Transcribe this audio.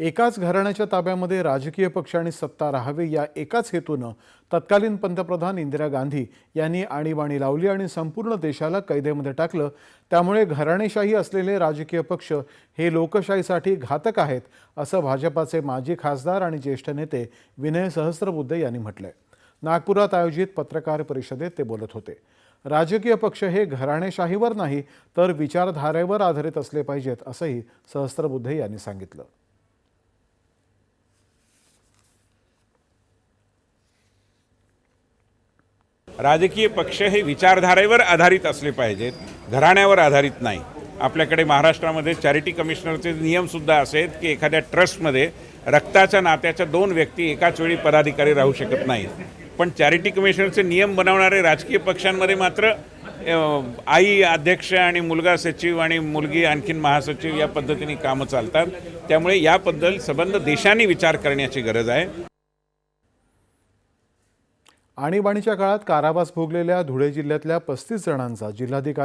एकाच घराण्याच्या ताब्यामध्ये राजकीय पक्ष आणि सत्ता राहावी या एकाच हेतूनं तत्कालीन पंतप्रधान इंदिरा गांधी यांनी आणीबाणी लावली आणि संपूर्ण देशाला कैदेमध्ये टाकलं. त्यामुळे घराणेशाही असलेले राजकीय पक्ष हे लोकशाहीसाठी घातक आहेत असं भाजपाचे माजी खासदार आणि ज्येष्ठ नेते विनय सहस्त्रबुद्धे यांनी म्हटलंय. नागपुरात आयोजित पत्रकार परिषदेत ते बोलत होते. राजकीय पक्ष हे घराणेशाहीवर नाही तर विचारधारेवर आधारित असले पाहिजेत असंही सहस्त्रबुद्धे यांनी सांगितलं. राजकीय पक्ष हे विचारधारेवर आधारित असले पाहिजेत घराण्यावर आधारित नाही. आपल्याकडे महाराष्ट्रामध्ये चॅरिटी कमिशनरचे नियमसुद्धा असे आहेत की एखाद्या ट्रस्टमध्ये रक्ताच्या नात्याच्या दोन व्यक्ती एकाच वेळी पदाधिकारी राहू शकत नाहीत. पण चॅरिटी कमिशनरचे नियम बनवणारे राजकीय पक्षांमध्ये मात्र आई अध्यक्ष आणि मुलगा सचिव आणि मुलगी आणखीन महासचिव या पद्धतीने कामं चालतात. त्यामुळे याबद्दल संबंध देशाने विचार करण्याची गरज आहे. आणीबाणीच्या काळात कारावास भोगलेल्या धुळे जिल्ह्यातल्या पस्तीस जणांचा जिल्हाधिकारी